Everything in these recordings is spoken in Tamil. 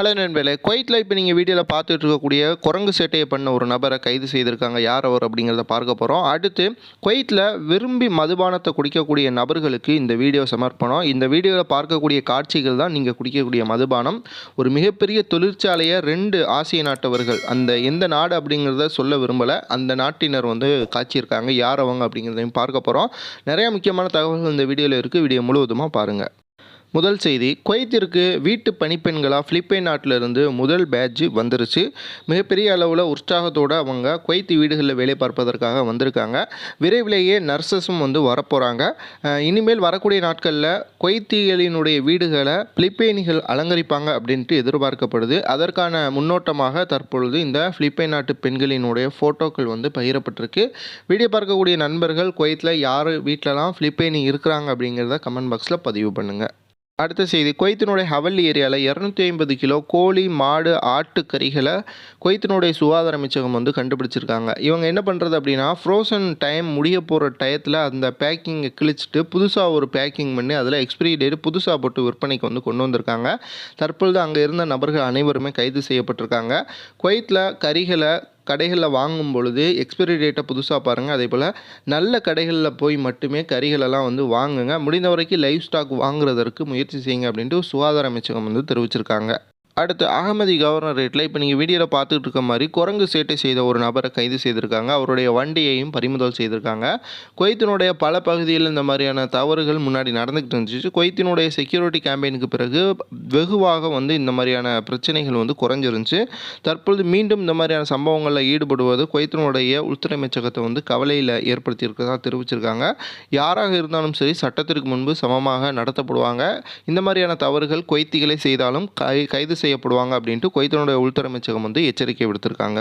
ஹலோ நண்பர்களே குவைத்தில் இப்போ நீங்கள் வீடியோவில் பார்த்துட்டு இருக்கக்கூடிய குரங்கு சேட்டையை பண்ண ஒரு நபரை கைது செய்திருக்காங்க. யார் அவர் அப்படிங்கிறத பார்க்க போகிறோம் அடுத்து குவைத்தில் விரும்பி மதுபானத்தை குடிக்கக்கூடிய நபர்களுக்கு இந்த வீடியோ சமர்ப்பணம். இந்த வீடியோவில் பார்க்கக்கூடிய காட்சிகள் தான் நீங்கள் குடிக்கக்கூடிய மதுபானம். ஒரு மிகப்பெரிய தொழிற்சாலையை ரெண்டு ஆசிய நாட்டவர்கள் அந்த எந்த நாடு அப்படிங்கிறத சொல்ல விரும்பலை அந்த நாட்டினர் வந்து காட்சியிருக்காங்க. யார் அவங்க அப்படிங்கிறதையும் பார்க்க போகிறோம் நிறைய முக்கியமான தகவல்கள் இந்த வீடியோவில் இருக்குது வீடியோ முழுவதுமாக பாருங்கள் முதல் செய்தி குவைத்திற்கு வீட்டு பணிப்பெண்களாக பிலிப்பைன் நாட்டிலிருந்து முதல் பேட்ஜ் வந்துருச்சு. மிகப்பெரிய அளவில் உற்சாகத்தோடு அவங்க குவைத்து வீடுகளில் வேலை பார்ப்பதற்காக வந்திருக்காங்க. விரைவிலேயே நர்சஸும் வந்து வரப்போகிறாங்க இனிமேல் வரக்கூடிய நாட்களில் குவைத்திகளினுடைய வீடுகளை பிலிப்பைனிகள் அலங்கரிப்பாங்க அப்படின்ட்டு எதிர்பார்க்கப்படுது. அதற்கான முன்னோட்டமாக தற்பொழுது இந்த பிலிப்பைன் நாட்டு பெண்களினுடைய ஃபோட்டோக்கள் வந்து பகிரப்பட்டிருக்கு. வீடியோ பார்க்கக்கூடிய நண்பர்கள் குவைத்தில் யார் வீட்டிலலாம் பிலிப்பைனி இருக்கிறாங்க அப்படிங்கிறத கமெண்ட் பாக்ஸில் பதிவு பண்ணுங்கள் அடுத்த செய்தி குவைத்தினுடைய ஹவல்லி ஏரியாவில் இரநூத்தி ஐம்பது கிலோ கோழி மாடு ஆட்டு கறிகளை குவைத்தினுடைய சுகாதார அமைச்சகம் வந்து கண்டுபிடிச்சிருக்காங்க. இவங்க என்ன பண்ணுறது அப்படின்னா ஃப்ரோசன் டைம் முடிய போகிற டயத்தில் அந்த பேக்கிங்கை கிழிச்சிட்டு புதுசாக ஒரு பேக்கிங் பண்ணி அதில் எக்ஸ்பிரி டேட் புதுசாக போட்டு விற்பனைக்கு வந்து கொண்டு வந்திருக்காங்க. தற்பொழுது அங்கே இருந்த நபர்கள் அனைவருமே கைது செய்யப்பட்டிருக்காங்க. குவைத்தில் கறிகளை கடைகளில் வாங்கும் பொழுது எக்ஸ்பிரி டேட்டை புதுசாக பாருங்கள் அதே போல் நல்ல கடைகளில் போய் மட்டுமே கறிகளெல்லாம் வந்து வாங்குங்க. முடிந்த வரைக்கும் லைவ் ஸ்டாக் வாங்குறதற்கு முயற்சி செய்யுங்க அப்படின்ட்டு சுகாதார அமைச்சகம் வந்து தெரிவிச்சிருக்காங்க. அடுத்து அகமதி கவர்னரேட்டில் இப்போ நீங்கள் வீடியோவில் பார்த்துட்டு இருக்க மாதிரி குரங்கு சேட்டை செய்த ஒரு நபரை கைது செய்திருக்காங்க. அவருடைய வண்டியையும் பறிமுதல் செய்திருக்காங்க. குவைத்தினுடைய பல பகுதியில் இந்த மாதிரியான தவறுகள் முன்னாடி நடந்துக்கிட்டு இருந்துச்சு. குவைத்தினுடைய செக்யூரிட்டி கேம்பெயினுக்கு பிறகு வெகுவாக வந்து இந்த மாதிரியான பிரச்சனைகள் வந்து குறைஞ்சிருந்துச்சு. தற்பொழுது மீண்டும் இந்த மாதிரியான சம்பவங்களில் ஈடுபடுவது குவைத்தினுடைய உள்துறை அமைச்சகத்தை வந்து கவலையில் ஏற்படுத்தியிருக்கிறதா தெரிவிச்சிருக்காங்க. யாராக இருந்தாலும் சரி சட்டத்திற்கு முன்பு சமமாக நடத்தப்படுவாங்க. இந்த மாதிரியான தவறுகள் குவைத்திகளை செய்தாலும் கை கைது செய்யப்படுவாங்க அப்படின்ட்டு குவைத்தினுடைய உள்துறை அமைச்சகம் வந்து எச்சரிக்கை விடுத்திருக்காங்க.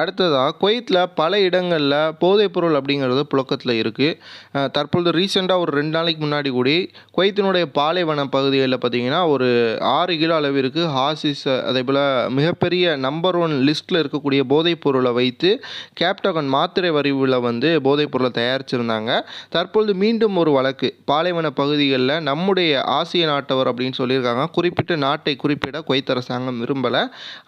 அடுத்ததாக குவைத்தில் பல இடங்களில் போதைப்பொருள் அப்படிங்கிறது புழக்கத்தில் இருக்குது தற்பொழுது ரீசெண்டாக ஒரு ரெண்டு நாளைக்கு முன்னாடி கூடி குவைத்தினுடைய பாலைவன பகுதிகளில் பார்த்தீங்கன்னா ஒரு ஆறு கிலோ அளவிற்கு ஹாசிஸ் அதே போல் மிகப்பெரிய நம்பர் ஒன் லிஸ்ட்டில் இருக்கக்கூடிய போதைப் பொருளை வைத்து கேப்டகன் மாத்திரை வரிவில் வந்து போதைப்பொருளை தயாரிச்சிருந்தாங்க. தற்பொழுது மீண்டும் ஒரு வழக்கு. பாலைவன பகுதிகளில் நம்முடைய ஆசிய நாட்டவர் அப்படின்னு சொல்லியிருக்காங்க. குறிப்பிட்ட நாட்டை குறிப்பிட குவைத் அரசாங்கம் விரும்பலை.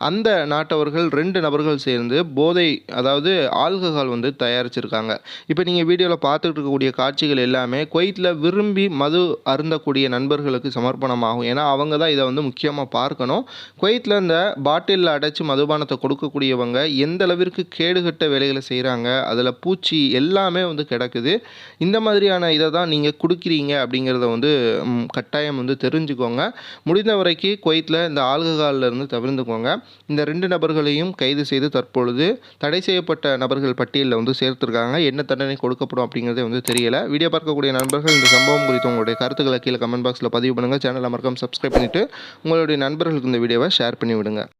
அந்த நாட்டவர்கள் ரெண்டு நபர்கள் சேர்ந்து போதை அதாவது ஆல்கஹால் வந்து தயாரிச்சிருக்காங்க. இப்போ நீங்கள் வீடியோவில் பார்த்துட்டு இருக்கக்கூடிய காட்சிகள் எல்லாமே குவைத்தில் விரும்பி மது அருந்தக்கூடிய நண்பர்களுக்கு சமர்ப்பணமாகும். ஏன்னா அவங்க தான் இதை வந்து முக்கியமாக பார்க்கணும். குவைத்தில் இந்த பாட்டிலில் அடைச்சி மதுபானத்தை கொடுக்கக்கூடியவங்க எந்த அளவிற்கு கேடுகட்ட வேலைகளை செய்கிறாங்க அதில் பூச்சி எல்லாமே வந்து கிடக்குது. இந்த மாதிரியான இதை தான் நீங்கள் கொடுக்குறீங்க அப்படிங்கிறத வந்து கட்டாயம் வந்து தெரிஞ்சுக்கோங்க. முடிந்த வரைக்கும் குவைத்தில் இந்த ஆல்கஹாலில் இருந்து தவிர்த்துக்கோங்க. இந்த ரெண்டு நபர்களையும் கைது செய்து தற்பொழுது தடை செய்யப்பட்ட நபர்கள் பட்டியலில் வந்து சேர்த்துருக்காங்க. என்ன தண்டனை கொடுக்கப்படும் அப்படிங்கிறதே வந்து தெரியல. வீடியோ பார்க்கக்கூடிய நண்பர்கள் இந்த சம்பவம் குறித்து உங்களுடைய கருத்துக்களை கீழே கமெண்ட் பாக்ஸில் பதிவு பண்ணுங்கள் சேனலை மறக்காம சப்ஸ்கிரைப் பண்ணிவிட்டு உங்களுடைய நண்பர்களுக்கு இந்த வீடியோவை ஷேர் பண்ணி விடுங்க